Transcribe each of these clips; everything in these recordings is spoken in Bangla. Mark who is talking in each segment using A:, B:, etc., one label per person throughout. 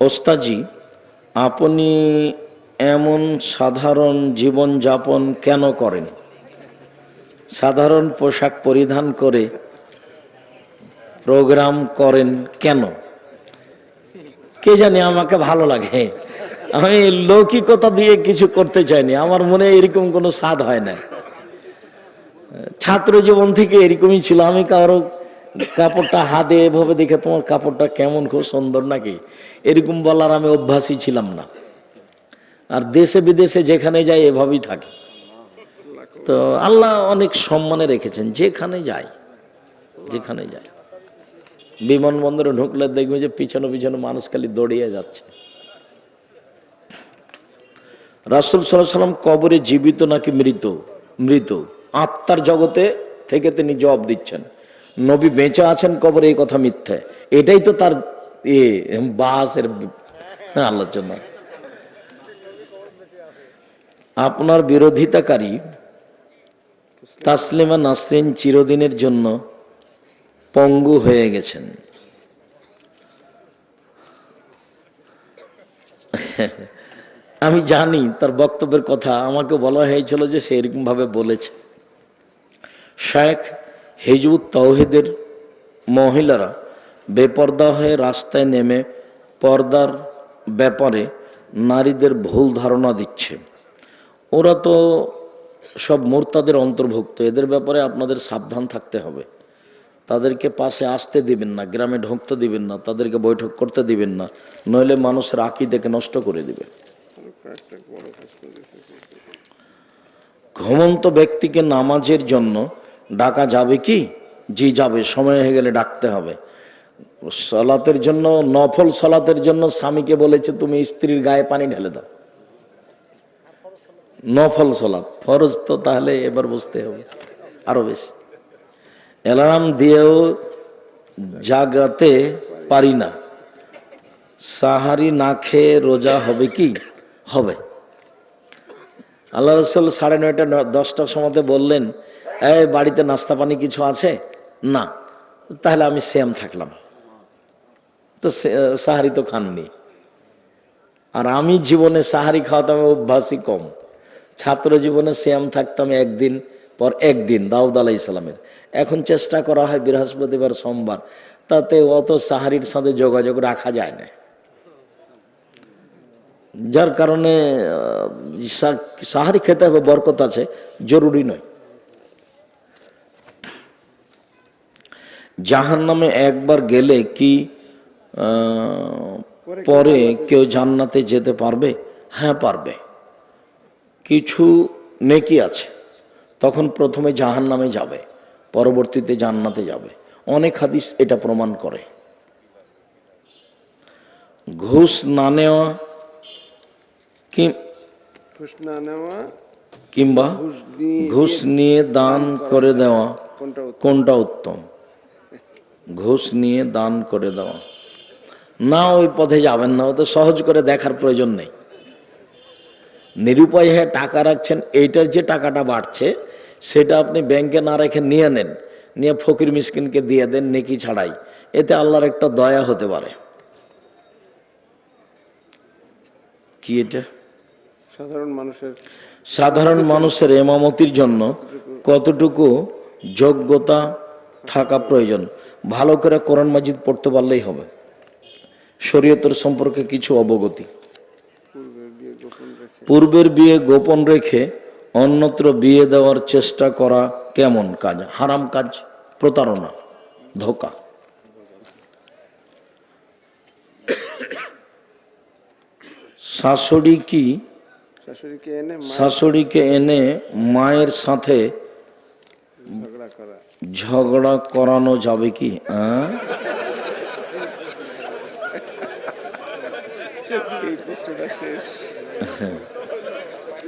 A: ওস্তাজি, আপনি এমন সাধারণ জীবন যাপন কেন করেন? সাধারণ পোশাক পরিধান করে প্রোগ্রাম করেন কেন? কে জানে আমাকে ভালো লাগে? আমি লৌকিকতা দিয়ে কিছু করতে চাইনি, আমার মনে এরকম কোনো স্বাদ হয় না ছাত্র জীবন থেকে এরকমই ছিল, আমি কারও কাপড়টা হাতে এভাবে দেখে তোমার কাপড়টা কেমন খুব সুন্দর নাকি? এরকম বলার আমি অভ্যাসই ছিলাম না। আর দেশে বিদেশে যেখানে যাই এভাবেই থাকে। তো আল্লাহ অনেক সম্মানে রেখেছেন, যেখানে যায় যেখানে যায় বিমানবন্দরে ঢুকলে দেখবে যে পিছনে পিছনে মানুষ খালি দৌড়িয়ে যাচ্ছে। রাসুল সাল্লাহ সাল্লাম কবরে জীবিত নাকি মৃত? মৃত। আত্মার জগতে থেকে তিনি জবাব দিচ্ছেন। নবী বেঁচে আছেন কবরে, এই কথা মিথ্যে। এটাই তো তার এ বাসের আলোচনা আপনার বিরোধিতাকারী তাসলিমা নাসরিন চিরদিনের জন্য পঙ্গু হয়ে গেছেন। আমি জানি তার বক্তব্যের কথা আমাকে বলা হয়েছিল যে সে এরকম ভাবে বলেছে। শেখ হিজবুত তৌহিদের মহিলারা বেপর্দা হয়ে রাস্তায় নেমে পর্দার ব্যাপারে নারীদের ভুল ধারণা দিচ্ছে। ওরা তো সব মোরতাদের অন্তর্ভুক্ত, এদের ব্যাপারে আপনাদের সাবধান থাকতে হবে। তাদেরকে পাশে আসতে দিবেন না, গ্রামে ঢুকতে দিবেন না, তাদেরকে বৈঠক করতে দিবেন না, নইলে মানুষের আকিদেকে নষ্ট করে দিবে। ঘুমন্ত ব্যক্তিকে নামাজের জন্য ডাকা যাবে কি? জি যাবে, সময় হয়ে গেলে ডাকতে হবে। সলাতের জন্য, নফল সলাতের জন্য স্বামীকে বলেছে, তুমি স্ত্রীর গায়ে পানি ঢেলে দাও। নফল সলাত, ফরজ তো তাহলে এবার বুঝতে হবে, আরও বেশি। অ্যালার্ম দিয়েও জাগাতে পারি না। সাহারি না খেয়ে রোজা হবে কি? হবে। আল্লাহ রসুল সাড়ে নয়টা, দশটার সময়তে বললেন এই বাড়িতে নাস্তা পানি কিছু আছে? না। তাহলে আমি সেম থাকলাম। তো সাহারি তো খাননি। আর আমি জীবনে সাহারি খাওয়াতাম অভ্যাসই কম। ছাত্র জীবনে শ্যাম থাকতাম একদিন পর একদিন, দাউদ আলাই ইসলামের এখন চেষ্টা করা হয় বৃহস্পতিবার, সোমবার। তাতে অত সাহারির সাথে যোগাযোগ রাখা যায় না। যার কারণে সাহারি খেতে হবে, বরকত আছে, জরুরি নয়। জাহান নামে একবার গেলে কি পরে কেউ জান্নাতে যেতে পারবে? হ্যাঁ পারবে। কিছু নেকি আছে। তখন প্রথমে জাহান নামে যাবে পরবর্তীতে জান্নাতে যাবে। অনেক হাদিস এটা প্রমাণ করে। ঘুষ না নেওয়া কি
B: ঘুষ না নেওয়া
A: কিংবা
B: ঘুষ
A: ঘুষ নিয়ে দান করে দেওয়া
B: কোনটা উত্তম?
A: ঘুষ নিয়ে দান করে দেওয়া না ওই পথে যাবেন না তো সহজ করে দেখার প্রয়োজন নেই। নিরুপায় হয়ে টাকা রাখছেন এইটার যে টাকাটা বাড়ছে সেটা আপনি ব্যাংকে না রেখে নিয়ে নেন নিয়ে ফকির মিসকিনকে দিয়ে দেন নেকি ছাড়াই। এতে আল্লাহর একটা দয়া হতে পারে। কি এটা?
B: সাধারণ মানুষের
A: সাধারণ মানুষের এমামতির জন্য কতটুকু যোগ্যতা থাকা প্রয়োজন? ভালো করে কোরআন মাজিদ পড়তে পারলেই হবে। শরীয়তের সম্পর্কে কিছু অবগতি।
B: পূর্বের বিয়ে গোপন রেখে
A: অন্যত্র বিয়ে দেওয়ার চেষ্টা করা কেমন কাজ? হারাম কাজ প্রতারণা ধোকা। শাশুড়ি কি?
B: শাশুড়িকে এনে
A: মায়ের সাথে
B: ঝগড়া
A: করানো যাবে কি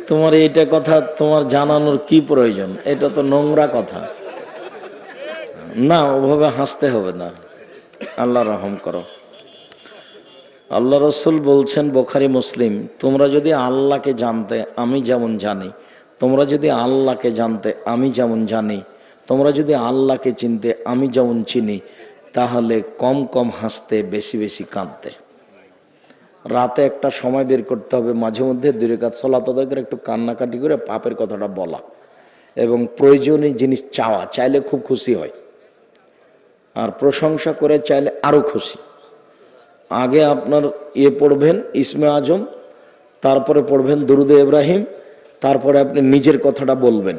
A: তোমার এইটা কথা তোমার জানানোর কি প্রয়োজন? এটা তো নোংরা কথা। না ওভাবে হাসতে হবে না। আল্লাহ রহম করো। আল্লাহ রসুল বলছেন বোখারি মুসলিম তোমরা যদি আল্লাহকে জানতে আমি যেমন জানি। তোমরা যদি আল্লাহকে জানতে আমি যেমন জানি তোমরা যদি আল্লাহকে চিনতে, আমি যেমন চিনি, তাহলে কম কম হাসতে, বেশি বেশি কাঁদতে। রাতে একটা সময় বের করতে হবে, মাঝে মধ্যে রেখাত সলাত আদায় করে একটু কান্নাকাটি করে পাপের কথাটা বলা। এবং প্রয়োজনীয় জিনিস চাওয়া, চাইলে খুব খুশি হয়। আর প্রশংসা করে চাইলে আরও খুশি। আগে আপনার ইয়ে পড়বেন, ইসমে আজম, তারপরে পড়বেন দুরুদে ইব্রাহিম, তারপরে আপনি নিজের কথাটা বলবেন।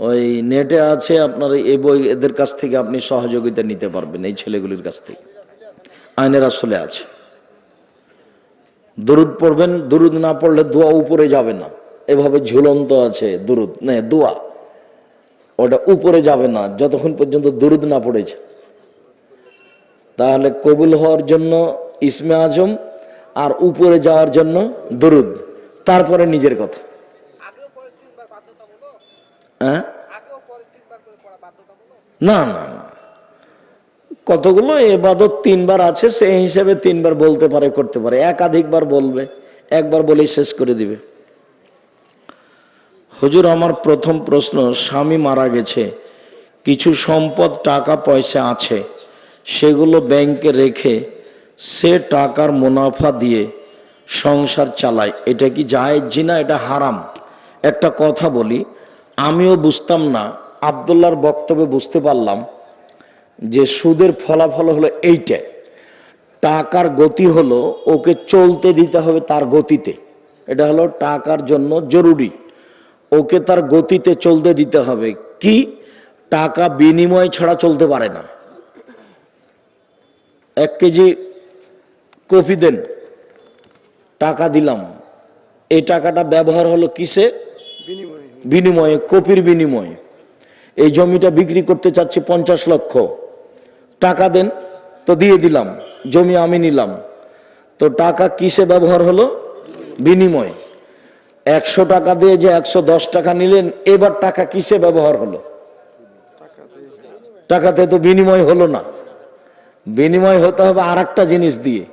A: ওই নেটে আছে আপনার এই বই, এদের কাছ থেকে আপনি সহযোগিতা নিতে পারবেন এই ছেলেগুলির কাছ থেকে। আইনের আসলে আছে। দুরুদ পড়বেন, দুরুদ না পড়লে দোয়া উপরে যাবে না। এভাবে ঝুলন্ত আছে দুরুদ, না, দোয়া। ওটা উপরে যাবে না, যতক্ষণ পর্যন্ত দুরুদ না পড়েছে। তাহলে কবুল হওয়ার জন্য ইসমে আজম, আর উপরে যাওয়ার জন্য দুরুদ, তারপরে নিজের কথা। হ্যাঁ? না না না। কতগুলো এবাদত তিনবার আছে সেই হিসেবে তিনবার বলতে পারে করতে পারে। একাধিকবার বলবে একবার বলেই শেষ করে দিবে। হুজুর আমার প্রথম প্রশ্ন স্বামী মারা গেছে কিছু সম্পদ টাকা পয়সা আছে সেগুলো ব্যাংকে রেখে সে টাকার মুনাফা দিয়ে সংসার চালায়। এটা কি জায়েজ জি না এটা হারাম। একটা কথা বলি আমিও বুঝতাম না আবদুল্লার বক্তব্যে বুঝতে পারলাম যে সুদের ফলাফল হলো এইটা। টাকার গতি হলো ওকে চলতে দিতে হবে তার গতিতে। এটা হলো টাকার জন্য জরুরি। ওকে তার গতিতে চলতে দিতে হবে। কি? টাকা বিনিময় ছাড়া চলতে পারে না। এক কেজি কফি দেন। টাকা দিলাম। এই টাকাটা ব্যবহার হলো কিসে?
B: বিনিময়ে,
A: কপির বিনিময়ে। এই জমিটা বিক্রি করতে চাচ্ছি পঞ্চাশ লক্ষ। টাকা দেন, তো দিয়ে দিলাম, জমি আমি নিলাম। তো টাকা কিসে ব্যবহার হলো? বিনিময়। একশো টাকা দিয়ে যে একশো দশ টাকা নিলেন, এবার টাকা কিসে ব্যবহার হলো? টাকাতে তো বিনিময় হলো না। বিনিময় হতে হবে আর জিনিস দিয়ে।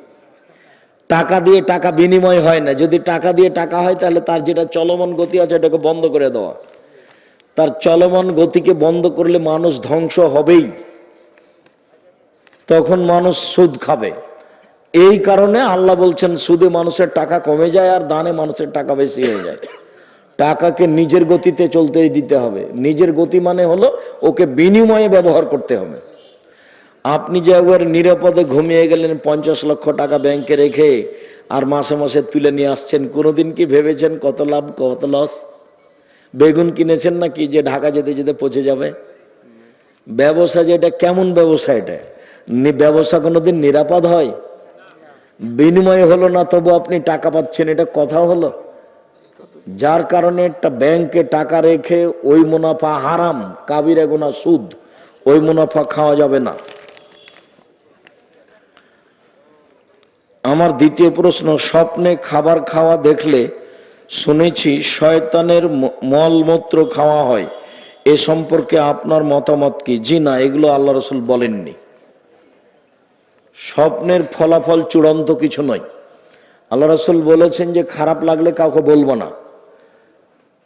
A: টাকা দিয়ে টাকা বিনিময় হয় না। যদি টাকা দিয়ে টাকা হয়, তাহলে তার যেটা চলমান গতি আছে এটাকে বন্ধ করে দেওয়া। তার চলমান গতিকে বন্ধ করলে মানুষ ধ্বংস হবেই। তখন মানুষ সুদ খাবে। এই কারণে আল্লাহ বলছেন, সুদে মানুষের টাকা কমে যায় আর দানে মানুষের টাকা বেশি হয়ে যায়। টাকাকে নিজের গতিতে চলতে দিতে হবে। নিজের গতি মানে হলো ওকে বিনিময়ে ব্যবহার করতে হবে। আপনি যে একবার নিরাপদে ঘুমিয়ে গেলেন পঞ্চাশ লক্ষ টাকা ব্যাংকে রেখে আর মাসে মাসে তুলে নিয়ে আসছেন, কোনোদিন কি ভেবেছেন কত লাভ, কত লস? বেগুন কিনেছেন না কি যে ঢাকা যেতে যেতে পচে যাবে? ব্যবসা যেটা কেমন ব্যবসা এটা? ব্যবসা কোনোদিন নিরাপদ হয়? বিনিময় হলো না তবু আপনি টাকা পাচ্ছেন, এটা কথা হলো? যার কারণে একটা ব্যাংকে টাকা রেখে ওই মুনাফা হারাম, কাবিরে গোনা সুদ, ওই মুনাফা খাওয়া যাবে না। আমার দ্বিতীয় প্রশ্ন, স্বপ্নে খাবার খাওয়া দেখলে শুনেছি শয়তানের মলমূত্র খাওয়া হয়। এ সম্পর্কে আপনার মতামত কি? জি না, এগুলো আল্লাহ রসুল বলেননি। স্বপ্নের ফলাফল চূড়ান্ত কিছু নয়। আল্লাহ রসুল বলেছেন যে, খারাপ লাগলে কাউকে বলব না।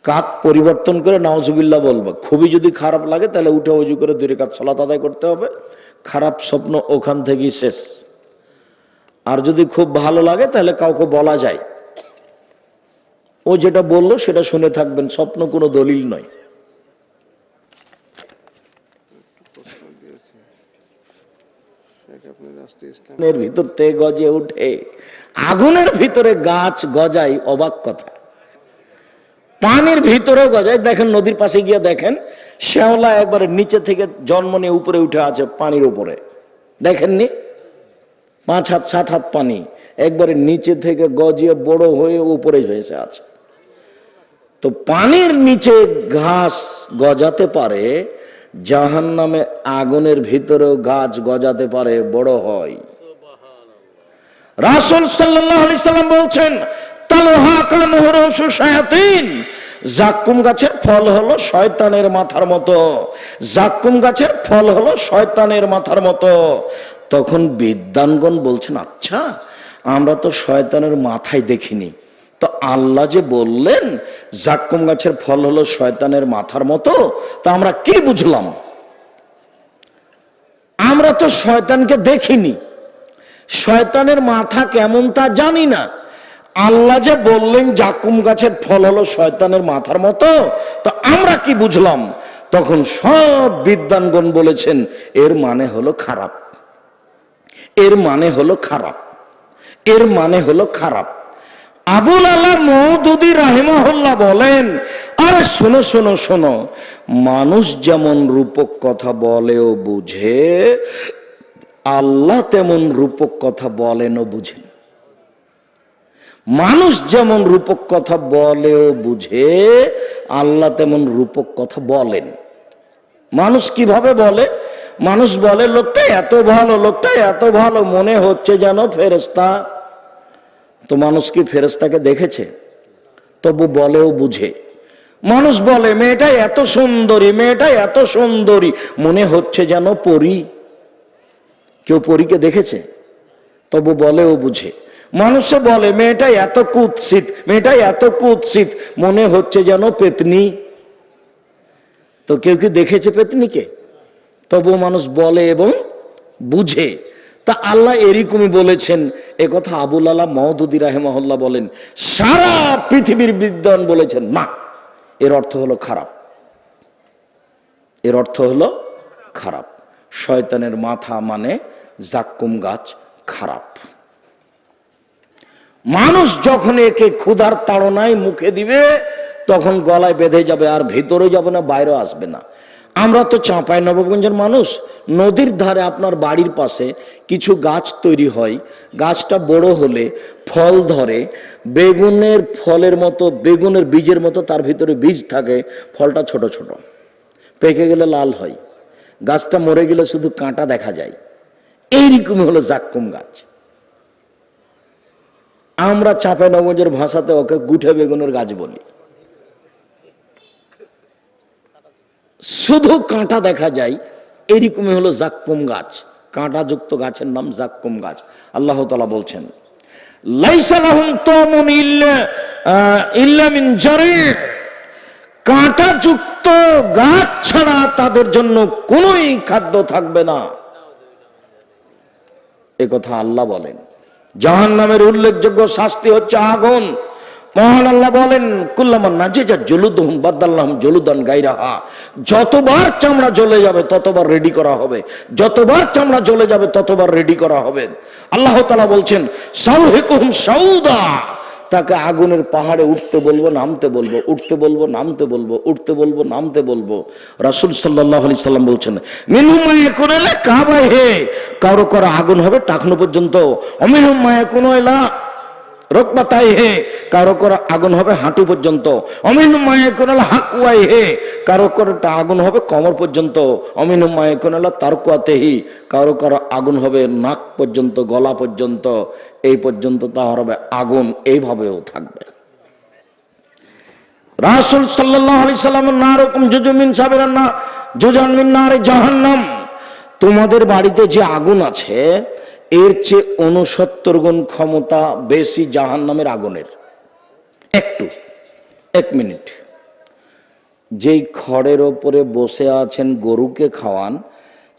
A: কাক পরিবর্তন করে নাওজুবিল্লাহ বলব। খুবই যদি খারাপ লাগে, তাহলে উঠে উজু করে দূরে কাজ সলাত আদায় করতে হবে। খারাপ স্বপ্ন ওখান থেকেই শেষ। আর যদি খুব ভালো লাগে, তাহলে কাউকে বলা যায়। ও যেটা বলল, সেটা শুনে থাকবেন, স্বপ্ন কোনো দলিল নয়। আগুনের ভিতর থেকে গজে উঠে, আগুনের ভিতরে গাছ গজায় অবাক কথা। পানির ভিতরে গজায়, দেখেন নদীর পাশে গিয়ে দেখেন, শ্যাওলা একবারে নিচে থেকে জন্ম নিয়ে উপরে উঠে আছে পানির উপরে। দেখেননি? পাঁচ হাত, সাত হাত পানি। একবারে নিচে থেকে গজিয়ে বড় হয়ে উপরে হয়েছে আছে। তো পানির নিচে ঘাস গজাতে পারে জাহান নামে আগুনের ভিতরেও গাছ গজাতে পারে, বড় হয়। রাসুল সাল্লাম বলছেন জাক্কুম গাছের ফল হলো শয়তানের মাথার মতো। জাক্কুম গাছের ফল হলো শয়তানের মাথার মতো। তখন বিদ্যানগণ বলছেন আচ্ছা আমরা তো শয়তানের মাথায় দেখিনি। তো আল্লাহ যে বললেন, জাক্কুম গাছের ফল হলো শয়তানের মাথার মতো, তা আমরা কি বুঝলাম? আমরা তো শয়তানকে দেখিনি। শয়তানের মাথা কেমন তা জানি না। আল্লাহ যে বললেন জাকুম গাছের ফল হলো শয়তানের মাথার মতো, তো আমরা কি বুঝলাম? তখন সব বিদ্যানগণ বলেছেন, এর মানে হলো খারাপ। এর মানে হলো খারাপ। এর মানে হলো খারাপ। আবুল আল্লাহ মহদুদি রাহিমহল্লা বলেন, আরে শোনো শোনো শোনো, মানুষ যেমন রূপক কথা বলেও বুঝে, আল্লাহ তেমন রূপক কথা বলেন ও বুঝেন মানুষ যেমন রূপক কথা বলেও বুঝে, আল্লাহ তেমন রূপক কথা বলেন। মানুষ কীভাবে বলে? মানুষ বলে, লোকটা এত ভালো, লোকটা এত ভালো, মনে হচ্ছে যেন ফেরেস্তা তো মানুষ কি ফেরেস্তাকে দেখেছে? তবু বলেও বুঝে। মানুষ বলে, মেয়েটা এত সুন্দরী, মেয়েটা এত সুন্দরী, মনে হচ্ছে যেন পরী। কেউ পরীকে দেখেছে? তবু বলেও বুঝে। মানুষে বলে, মেয়েটা এত কুৎসিত, মেয়েটা এত কুৎসিত, মনে হচ্ছে যেন পেতনি। তো কেউ কি দেখেছে পেতনিকে? তবু মানুষ বলে এবং বুঝে। তা আল্লাহ এরকমই বলেছেন। এ কথা আবুল আল্লাহ মহদুদি রাহেমহল্লা বলেন, সারা পৃথিবীর বিদ্যান বলেছেন, না, এর অর্থ হলো খারাপ। এর অর্থ হলো খারাপ। শয়তানের মাথা মানে জাক্কুম গাছ খারাপ। মানুষ যখন একে ক্ষুধার তাড়নায় মুখে দিবে, তখন গলায় বেঁধে যাবে আর ভিতরে যাবে না, বাইরেও আসবে না। আমরা তো চাঁপাই নবগঞ্জের মানুষ। নদীর ধারে আপনার বাড়ির পাশে কিছু গাছ তৈরি হয়। গাছটা বড় হলে ফল ধরে। বেগুনের ফলের মতো, বেগুনের বীজের মতো তার ভিতরে বীজ থাকে, ফলটা ছোট ছোট। পেকে গেলে লাল হয়। গাছটা মরে গেলে শুধু কাঁটা দেখা যায়। এইরকমই হলো জাক্কুম গাছ। আমরা চাঁপাই নবজের ভাষাতে ওকে গুঠে বেগুনের গাছ বলি। শুধু কাঁটা দেখা যায়, এরকমই হলো জাক্কুম গাছ। কাঁটাযুক্ত গাছের নাম জাক্কুম গাছ। আল্লাহ তালা বলছেন কাঁটাযুক্ত গাছ ছাড়া তাদের জন্য কোনোই খাদ্য থাকবে না। কথা আল্লাহ বলেন। জাহান নামের উল্লেখযোগ্য শাস্তি হচ্ছে আগুন। মহান আল্লাহ বলেন কুল্লামান নাজে যা জলুদহম বাদ্দাল্লাহম জলুদান গাইরাহা যতবার চামড়া জ্বলে যাবে, ততবার রেডি করা হবে। যতবার চামড়া জ্বলে যাবে, ততবার রেডি করা হবে। আল্লাহ তালা বলছেন সাউহেকুম সাউদা। তাকে আগুনের পাহাড়ে উঠতে বলব, নামতে বলব, উঠতে বলব, নামতে বলব, উঠতে বলব, নামতে বলব। রাসুল সাল্লাহ আলি সাল্লাম বলছেন, মিনহুম মায়া কোনালে কাবাই হে কারও কারও আগুন হবে টাকনো পর্যন্ত। অমিনহুম মায়া কোন এলা রকবাতাই হে, কারও কারও আগুন হবে হাঁটু পর্যন্ত। অমিন মায়ে কোনালা হাকুয়াই হে, কারও কারও আগুন হবে কমর পর্যন্ত। অমিন মায়ে কোনালা তারকুয়াতেহি কারও কারও আগুন হবে নাক পর্যন্ত, গলা পর্যন্ত। এই পর্যন্ত তাহার হবে আগুন, এইভাবেও থাকবে। রাসুল সাল্লাহ আলি সাল্লামের না রকম জুজুমিন সাবের না জুজান মিন নারে জাহান্নাম। তোমাদের বাড়িতে যে আগুন আছে এর চেয়ে উনসত্তর গুণ ক্ষমতা বেশি জাহান নামের আগুনের। একটু, এক মিনিট। যেই খড়ের ওপরে বসে আছেন গরুকে খাওয়ান,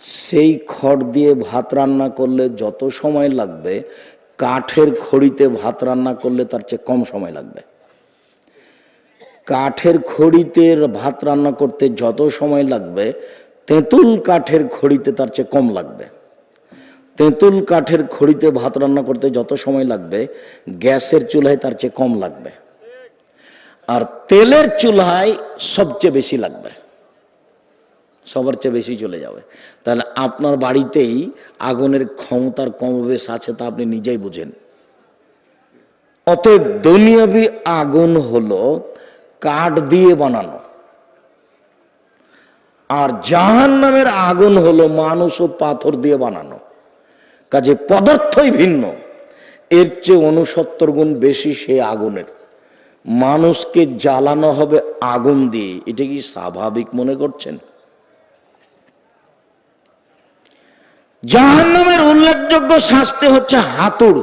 A: সেই খড় দিয়ে ভাত রান্না করলে যত সময় লাগবে, কাঠের খড়িতে ভাত রান্না করলে তার চেয়ে কম সময় লাগবে। কাঠের খড়িতে ভাত রান্না করতে যত সময় লাগবে, তেঁতুল কাঠের খড়িতে তার চেয়ে কম লাগবে। তেঁতুল কাঠের খড়িতে ভাত রান্না করতে যত সময় লাগবে, গ্যাসের চুলায় তার চেয়ে কম লাগবে। আর তেলের চুলায় সবচেয়ে বেশি লাগবে। সবার চেয়ে বেশি চলে যাবে। তাহলে আপনার বাড়িতেই আগুনের ক্ষমতার কমবেশ আছে তা আপনি নিজেই বুঝেন। অতএব দুনিয়াবি আগুন হলো কাঠ দিয়ে বানানো। আর জাহান নামের আগুন হলো মানুষ ও পাথর দিয়ে বানানো। কাজে পদার্থই ভিন্ন। এর চেয়ে উনসত্তর গুণ বেশি সে আগুনের। মানুষকে জ্বালানো হবে আগুন দিয়ে। এটা কি স্বাভাবিক মনে করছেন? জাহান্নামের উল্লেখযোগ্য শাস্তি হচ্ছে হাতুড়।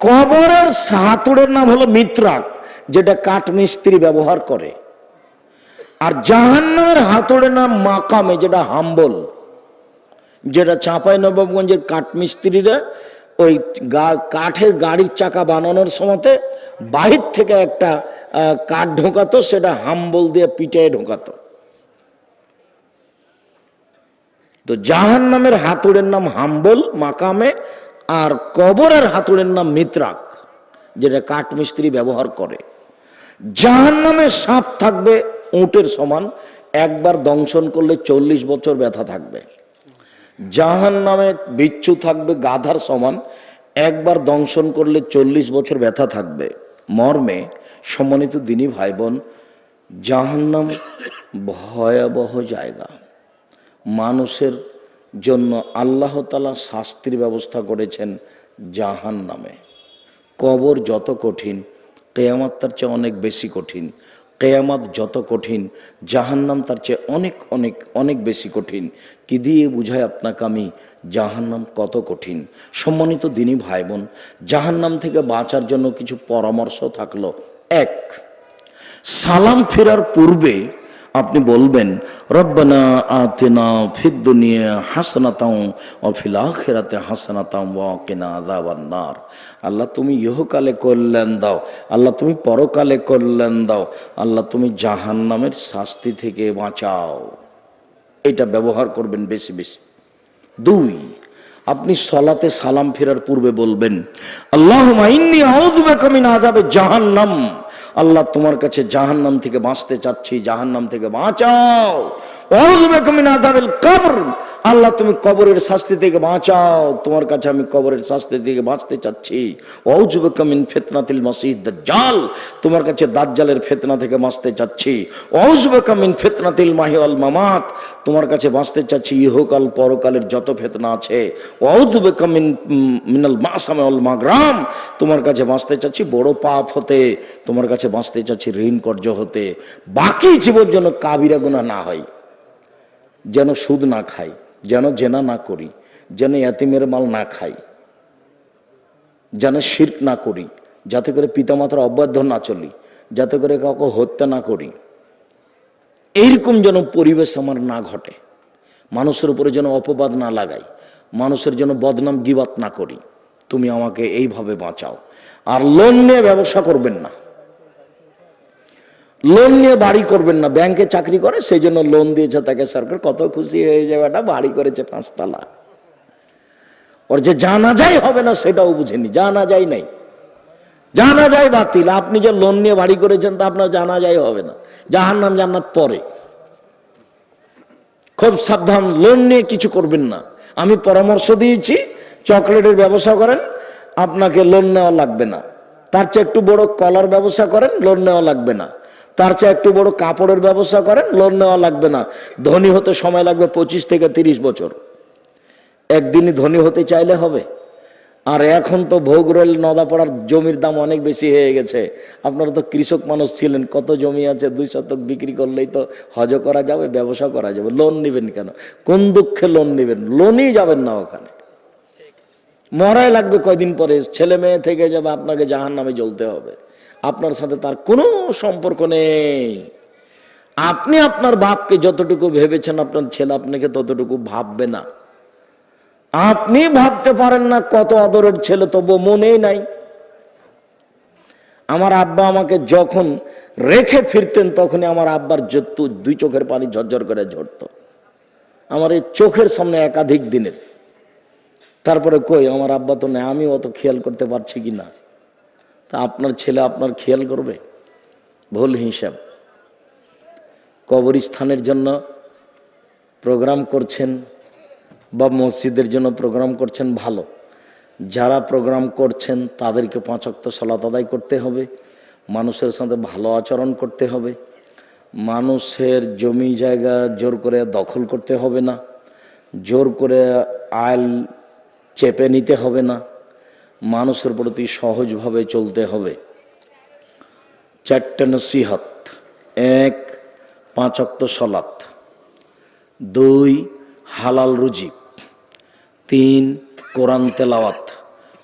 A: কবরের হাতুড়ের নাম হলো মিত্রাক, যেটা কাঠমিস্ত্রি ব্যবহার করে। আর জাহান্নামের হাতুড়ের নাম মাকামে, যেটা হাম্বল। যেটা চাঁপাই নবাবগঞ্জের কাঠমিস্ত্রিরা ওই কাঠের গাড়ির চাকা বানানোর সময়তে বাহির থেকে একটা কাঠ ঢোকাতো, সেটা হাম্বল দিয়ে পিঠে ঢোকাতো। তো জাহান নামের হাতুড়ের নাম হাম্বল মাকামে, আর কবরের হাতুড়ের নাম মিত্রাক, যেটা কাঠমিস্ত্রি ব্যবহার করে। জাহান নামে সাপ থাকবে, উঁটের সমান, একবার দংশন করলে চল্লিশ বছর ব্যথা থাকবে। জাহান নামে বিচ্ছু থাকবে, গাধার সমান। একবার দংশন করলে চল্লিশ বছর ব্যথা থাকবে। মর্মে সম্মানিত দিনী ভাই বোন জাহান্নাম ভয়াবহ জায়গা। মানুষের জন্য আল্লাহ তালা শাস্তির ব্যবস্থা করেছেন জাহান নামে কবর যত কঠিন, কেয়ামাত তার চেয়ে অনেক বেশি কঠিন। কেয়ামাত যত কঠিন, জাহান্নাম তার চেয়ে অনেক অনেক অনেক বেশি কঠিন। কি দিয়ে বুঝায় আপনাকে আমি? জাহান্নাম কত কঠিন। সম্মানিত দিনই ভাই বোন জাহান্নাম থেকে বাঁচার জন্য কিছু পরামর্শ থাকল। এক, সালাম ফেরার পূর্বে আপনি বলবেন, রব্বানা আতেনা ফিদ দুনিয়া হাসনাতাও ও ফিল আখিরাতে হাসনাতাও ওয়া কিনা আযাবান নার। আল্লাহ তুমি ইহকালে কল্যাণ দাও, আল্লাহ তুমি পরকালে কল্যাণ দাও, আল্লাহ তুমি জাহান্নামের শাস্তি থেকে বাঁচাও। এটা ব্যবহার করবেন বেশি বেশি। দুই, আপনি সলাতে সালাম ফেরার পূর্বে বলবেন আল্লাহ আউযু বিকা মিন আযাবে জাহান্নাম। আল্লাহ তোমার কাছে জাহান্নাম থেকে বাঁচতে চাচ্ছি জাহান্নাম থেকে বাঁচাও। আল্লাহ, তুমি কবরের শাস্তি থেকে বাঁচাও। তোমার কাছে আমি কবরের শাস্তি থেকে বাঁচতে চাচ্ছি। আউযু বিকা মিন ফিতনাতিল মাসিহ দাজ্জাল। তোমার কাছে দাজ্জালের ফেতনা থেকে বাঁচতে চাচ্ছি। আউযু বিকা মিন ফিতনাতিল মাহি ওয়াল মামাত। তোমার কাছে বাঁচতে চাচ্ছি। ইহকাল, পরকালের যত ফেতনা আছে। আউযু বিকা মিন, মিনাল মাসামে ওয়াল মাগরাম। তোমার কাছে বাঁচতে চাচ্ছি বড় পাপ হতে। তোমার কাছে বাঁচতে চাচ্ছি ঋণ কর্য হতে। বাকি জীবন যেন কাবিরা গুনাহ না হয়। যেন সুদ না খাই, যেন জেনা না করি, যেন এতিমের মাল না খাই, যেন শির্ক না করি, যাতে করে পিতামাতার অবাধ্য না চলি, যাতে করে কাউকে হত্যা না করি। এইরকম যেন পরিবেশ আমার না ঘটে। মানুষের উপরে যেন অপবাদ না লাগাই, মানুষের যেন বদনাম গিবাত না করি। তুমি আমাকে এইভাবে বাঁচাও। আর লোন নিয়ে ব্যবসা করবেন না। লোন নিয়ে বাড়ি করবেন না, ব্যাংকে চাকরি করে, সেই জন্য লোন দিয়েছে তাকে সরকার। কত খুশি হয়ে যাবে এটা বাড়ি করেছে পাঁচতলা। ওর যে জানা যায় হবে না, সেটাও বুঝেনি জানা যায় নাই। জানা যায় বাতিল, আপনি যে লোন নিয়ে বাড়ি করেছেন, তা আপনার জানা যায় হবে না। জাহান নাম জান্নাত পরে। খুব সাবধান, লোন নিয়ে কিছু করবেন না। আমি পরামর্শ দিয়েছি, চকলেটের ব্যবসা করেন, আপনাকে লোন নেওয়া লাগবে না। তার চেয়ে একটু বড় কলার ব্যবসা করেন, লোন নেওয়া লাগবে না। তার চেয়ে একটু বড় কাপড়ের ব্যবসা করেন, লোন নেওয়া লাগবে না। ধনী হতে সময় লাগবে পঁচিশ থেকে তিরিশ বছর। একদিনই ধনী হতে চাইলে হবে। আর এখন তো ভোগ ভোগরেল নদাপাড়ার জমির দাম অনেক বেশি হয়ে গেছে। আপনারা তো কৃষক মানুষ ছিলেন, কত জমি আছে দুই শতক বিক্রি করলেই তো হজ করা যাবে, ব্যবসা করা যাবে, লোন নেবেন কেন? কোন দুঃখে লোন নেবেন? লোনই যাবেন না ওখানে। মরাই লাগবে কয়দিন পরে, ছেলে মেয়ে থেকে যাবে, আপনাকে জাহান নামে জ্বলতে হবে। আপনার সাথে তার কোনো সম্পর্ক নেই। আপনি আপনার বাপকে যতটুকু ভেবেছেন, আপনার ছেলে আপনাকে ততটুকু ভাববে না। আপনি ভাবতে পারেন না কত আদরের ছেলে, তবু মনেই নাই। আমার আব্বা আমাকে যখন রেখে ফিরতেন, তখনই আমার আব্বার যত দুই চোখের পানি ঝরঝর করে ঝরত। আমার এই চোখের সামনে একাধিক দিনের। তারপরে কই, আমার আব্বা তো নেই আমি অত খেয়াল করতে পারছি কি না? তা আপনার ছেলে আপনার খেয়াল করবে? ভুল হিসাব। কবরস্থানের জন্য প্রোগ্রাম করছেন বা মসজিদের জন্য প্রোগ্রাম করছেন ভালো। যারা প্রোগ্রাম করছেন তাদেরকে পাঁচক্ত সলাত আদায় করতে হবে। মানুষের সাথে ভালো আচরণ করতে হবে। মানুষের জমি জায়গা জোর করে দখল করতে হবে না। জোর করে আইল চেপে নিতে হবে না। মানুষের প্রতি সহজভাবে চলতে হবে। চারটে নসিহত। এক, পাঁচ অক্ত সলাত। দুই, হালাল রুজি। তিন, কোরআন তেলাওয়াত।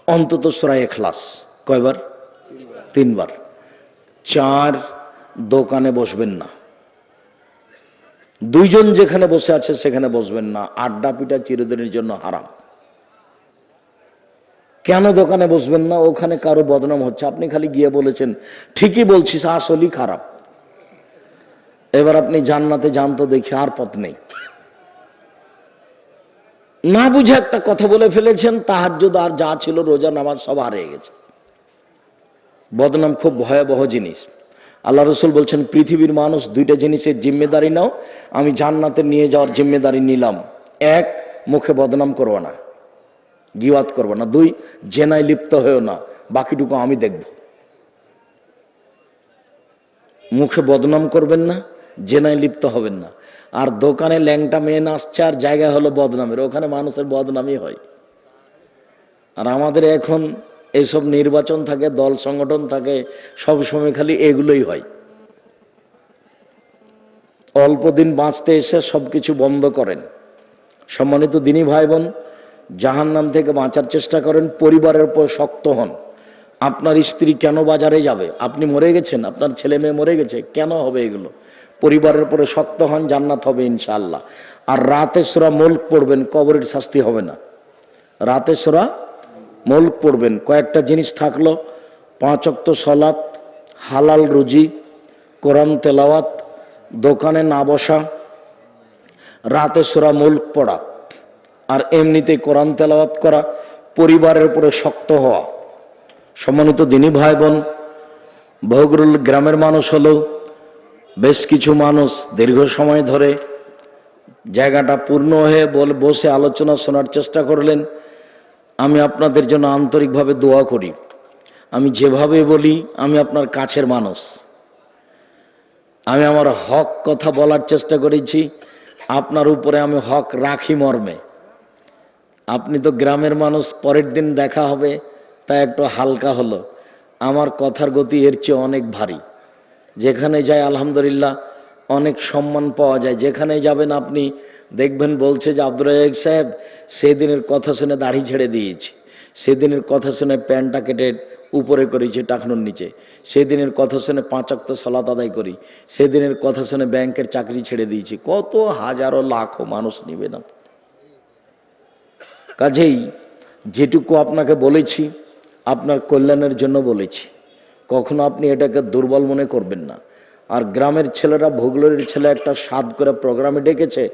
A: অন্তত সরাই এখলাস কয়বার? তিনবার। চার, দোকানে বসবেন না। দুইজন যেখানে বসে আছে সেখানে বসবেন না। আড্ডা পিটা চিরদিনের জন্য হারাম। কেন দোকানে বসবেন না? ওখানে কারও বদনাম হচ্ছে। আপনি খালি গিয়ে বলেছেন, ঠিকই বলছিস, আসলেই খারাপ। এবার আপনি জান্নাতে জানতো দেখি আর পথ নেই। না বুঝে একটা কথা বলে ফেলেছেন, তাহাজ্জুদ আর যা ছিল রোজা, নামাজ সব হারিয়ে গেছে। বদনাম খুব ভয়াবহ জিনিস। আল্লাহ রসুল বলছেন, পৃথিবীর মানুষ দুইটা জিনিসের জিম্মেদারি নাও, আমি জান্নাতে নিয়ে যাওয়ার জিম্মেদারি নিলাম। এক, মুখে বদনাম করব না। গিওয়াত করব না। দুই, জেনায় লিপ্ত হয়েও না। বাকিটুকু আমি দেখব। মুখে বদনাম করবেন না, জেনায় লিপ্ত হবেন না। আর দোকানে ল্যাংটা মেয়ে নাচছে আর জায়গা হলো বদনামের। ওখানে মানুষের বদনামই হয়। আর আমাদের এখন এইসব নির্বাচন থাকে, দল সংগঠন থাকে, সব সময় খালি এগুলোই হয়। অল্প দিন বাঁচতে এসে সবকিছু বন্ধ করেন। সম্মানিত দিনী ভাই বোন জাহান নাম থেকে বাঁচার চেষ্টা করেন, পরিবারের উপর শক্ত হন। আপনার স্ত্রী কেন বাজারে যাবে? আপনি মরে গেছেন, আপনার ছেলে মেয়ে মরে গেছে, কেন হবে এগুলো? পরিবারের উপরে শক্ত হন, জান্নাত হবে ইনশাআল্লাহ। আর রাতে সুরা মুল্ক পড়বেন, কবরের শাস্তি হবে না। রাতে সুরা মুল্ক পড়বেন, কয়েকটা জিনিস থাকল। পাঁচ অক্ত সলাৎ হালাল রুজি, কোরআন তেলাওয়াত, দোকানে না বসা, রাতে সুরা মুল্ক পড়া। আর এমনিতে কোরআন তেলাওয়াত করা পরিবারের উপরে শক্ত হওয়া। সম্মানিত দিনী ভাই বোন বহুগুরুল গ্রামের মানুষ হলেও বেশ কিছু মানুষ দীর্ঘ সময় ধরে জায়গাটা পূর্ণ হয়ে বল, বসে আলোচনা শোনার চেষ্টা করলেন। আমি আপনাদের জন্য আন্তরিকভাবে দোয়া করি। আমি যেভাবে বলি, আমি আপনার কাছের মানুষ। আমি আমার হক কথা বলার চেষ্টা করেছি। আপনার উপরে আমি হক রাখি মর্মে। আপনি তো গ্রামের মানুষ, পরের দিন দেখা হবে, তা একটু হালকা হলো। আমার কথার গতি এর চেয়ে অনেক ভারী। যেখানে যায়, আলহামদুলিল্লাহ, অনেক সম্মান পাওয়া যায়। যেখানে যাবেন আপনি, দেখবেন বলছে যে আব্দুল রাজাক সাহেব, সেদিনের কথা শুনে দাড়ি ছেড়ে দিয়েছি। সেদিনের কথা শুনে প্যান্টটা কেটে উপরে করেছি, টাকনোর নিচে। সেদিনের কথা শুনে পাঁচক্ত সালাত আদায় করি। সেদিনের কথা শুনে ব্যাংকের চাকরি ছেড়ে দিয়েছি। কত হাজারো লাখো মানুষ নিবে না কাজেই যেটুকু আপনাকে বলেছি, আপনার কল্যাণের জন্য বলেছি। কখনো আপনি এটাকে দুর্বল মনে করবেন না। আর গ্রামের ছেলেরা ভোগলের ছেলে একটা স্বাদ করে প্রোগ্রামে ডেকেছে,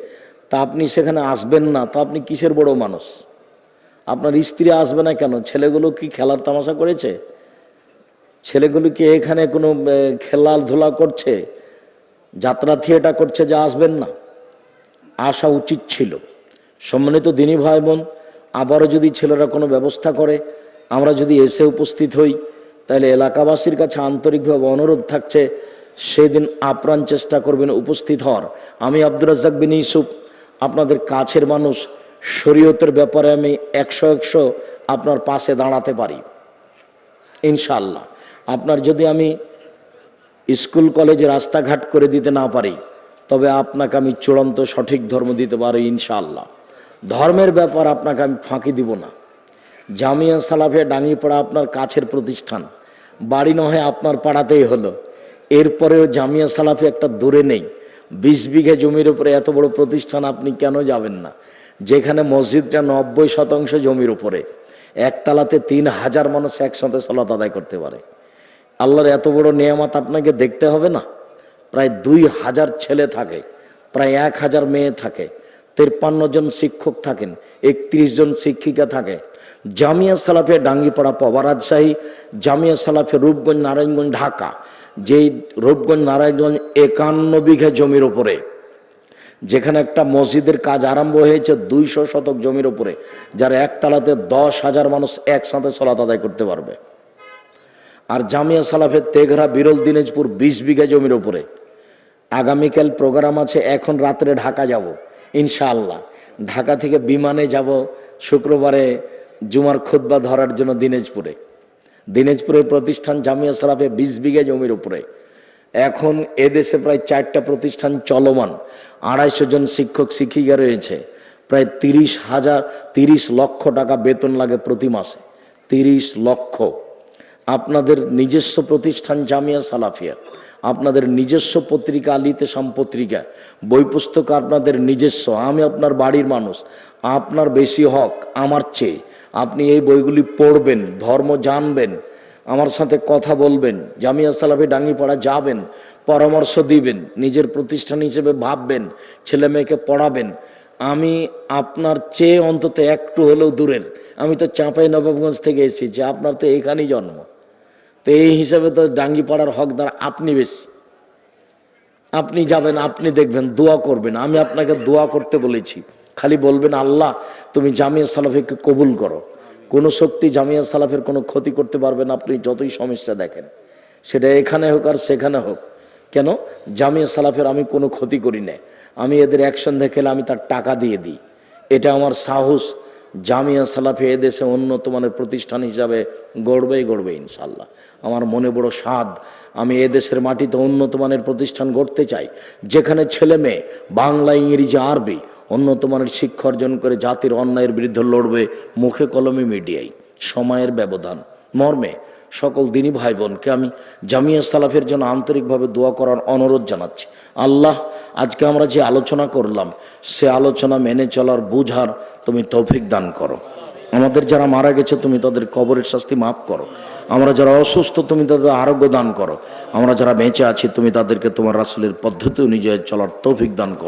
A: তা আপনি সেখানে আসবেন না, তো আপনি কিসের বড় মানুষ? আপনার স্ত্রী আসবে না কেন? ছেলেগুলো কি খেলার তামাশা করেছে? ছেলেগুলো কি এখানে কোনো খেলাধুলা করছে? যাত্রা থিয়েটার করছে যে আসবেন না? আসা উচিত ছিল। সম্মানিত দিনী ভাই বোন আবারও যদি ছেলেরা কোনো ব্যবস্থা করে, আমরা যদি এসে উপস্থিত হই, তাহলে এলাকাবাসীর কাছে আন্তরিকভাবে অনুরোধ থাকছে, সেদিন আপ্রাণ চেষ্টা করবেন উপস্থিত হওয়ার। আমি আব্দুর রাজ্জাক বিন ইউসুফ, আপনাদের কাছের মানুষ, শরীয়তের ব্যাপারে আমি একশো একশো আপনার পাশে দাঁড়াতে পারি। ইনশাল্লাহ আপনার যদি আমি স্কুল, কলেজে, রাস্তাঘাট করে দিতে না পারি, তবে আপনাকে আমি চূড়ান্ত সঠিক ধর্ম দিতে পারি ইনশাআল্লাহ। ধর্মের ব্যাপার আপনাকে আমি ফাঁকি দিব না। জামিয়া সালাফে সালাফিয়া ডাঙ্গিপাড়া আপনার কাছের প্রতিষ্ঠান। বাড়ি নহে আপনার পাড়াতেই হলো। এরপরেও জামিয়া সালাফি একটা দূরে নেই। বিশ বিঘে জমির উপরে এত বড় প্রতিষ্ঠান আপনি কেন যাবেন না? যেখানে মসজিদটা নব্বই শতাংশ জমির উপরে। একতলাতে তিন হাজার মানুষ একসাথে সালাত আদায় করতে পারে। আল্লাহর এত বড় নিয়ামত আপনাকে দেখতে হবে না? প্রায় দুই হাজার ছেলে থাকে। প্রায় এক হাজার মেয়ে থাকে। তেপ্পান্ন জন শিক্ষক থাকেন, একত্রিশ জন শিক্ষিকা থাকে। জামিয়া সালাফে ডাঙ্গিপাড়া পবা রাজশাহী, জামিয়া সালাফে রূপগঞ্জ নারায়ণগঞ্জ ঢাকা, যেই রূপগঞ্জ নারায়ণগঞ্জ একান্ন বিঘা জমির উপরে। যেখানে একটা মসজিদের কাজ আরম্ভ হয়েছে দুইশো শতক জমির উপরে, যার একতলাতে দশ হাজার মানুষ একসাথে সলাত আদায় করতে পারবে। আর জামিয়া সালাফের তেঘরা বিরল দিনাজপুর বিশ বিঘা জমির উপরে। আগামীকাল প্রোগ্রাম আছে, এখন রাত্রে ঢাকা যাব। ইনশাআল্লাহ। ঢাকা থেকে বিমানে যাব শুক্রবারে জুমার খুদ্া ধরার জন্য দিনাজপুরে। দিনাজপুরের প্রতিষ্ঠান জামিয়া সালাফে বিশ বিঘা জমির উপরে। এখন এদেশে প্রায় চারটা প্রতিষ্ঠান চলমান। আড়াইশো জন শিক্ষক, শিক্ষিকা রয়েছে। প্রায় তিরিশ হাজার, তিরিশ লক্ষ টাকা বেতন লাগে প্রতি মাসে। তিরিশ লক্ষ। আপনাদের নিজস্ব প্রতিষ্ঠান জামিয়া সালাফিয়া। আপনাদের নিজস্ব পত্রিকা আলিতে সাম পত্রিকা বই পুস্তক আপনাদের নিজস্ব, আমি আপনার বাড়ির মানুষ, আপনার বেশি হক, আমার চেয়ে। আপনি এই বইগুলি পড়বেন, ধর্ম জানবেন, আমার সাথে কথা বলবেন, জামিয়া সালাফি ডাঙ্গিপাড়া যাবেন, পরামর্শ দিবেন, নিজের প্রতিষ্ঠান হিসেবে ভাববেন, ছেলে মেয়েকে পড়াবেন। আমি আপনার চেয়ে অন্তত একটু হলেও দূরের। আমি তো চাঁপাই নবাবগঞ্জ থেকে এসেছি, আপনার তো এখানেই জন্ম। তো এই হিসাবে তো ডাঙ্গিপাড়ার হকদার আপনি বেশি। আপনি যাবেন, আপনি দেখবেন, দোয়া করবেন। আমি আপনাকে দোয়া করতে বলেছি। খালি বলবেন, আল্লাহ, তুমি জামিয়া সালাফিকে কবুল করো। কোনো শক্তি জামিয়া সালাফের কোনো ক্ষতি করতে পারবে না, আপনি যতই সমস্যা দেখেন। সেটা এখানে হোক আর সেখানে হোক। কেন? জামিয়া সালাফের আমি কোনো ক্ষতি করি না আমি এদের অ্যাকশন দেখেলে আমি তার টাকা দিয়ে দিই। এটা আমার সাহস। জামিয়া সালাফে এদেশে উন্নত মানের প্রতিষ্ঠান হিসাবে গড়বেই গড়বে ইনশাল্লাহ আমার মনে বড় স্বাদ, আমি এদেশের মাটিতে উন্নত মানের প্রতিষ্ঠান গড়তে চাই, যেখানে ছেলে মেয়ে, বাংলা, ইংরেজি, আরবি উন্নত মানের শিক্ষা অর্জন করে জাতির অন্যায়ের বিরুদ্ধে লড়বে মুখে কলমে মিডিয়ায়। সময়ের ব্যবধান, মর্মে সকল দিনী ভাই বোনকে আমি জামিয়া সালাফের জন্য আন্তরিকভাবে দোয়া করার অনুরোধ জানাচ্ছি। আল্লাহ, আজকে আমরা যে আলোচনা করলাম, সে আলোচনা মেনে চলার বুঝার তুমি তৌফিক দান করো। আমাদের যারা মারা গেছে, তুমি তাদের কবরের শাস্তি মাফ করো। আমরা যারা অসুস্থ, তুমি তাদের আরোগ্য দান করো। আমরা যারা বেঁচে আছি, তুমি তাদেরকে তোমার রাসুলের পদ্ধতি অনুযায়ী চলার তৌফিক দান করো।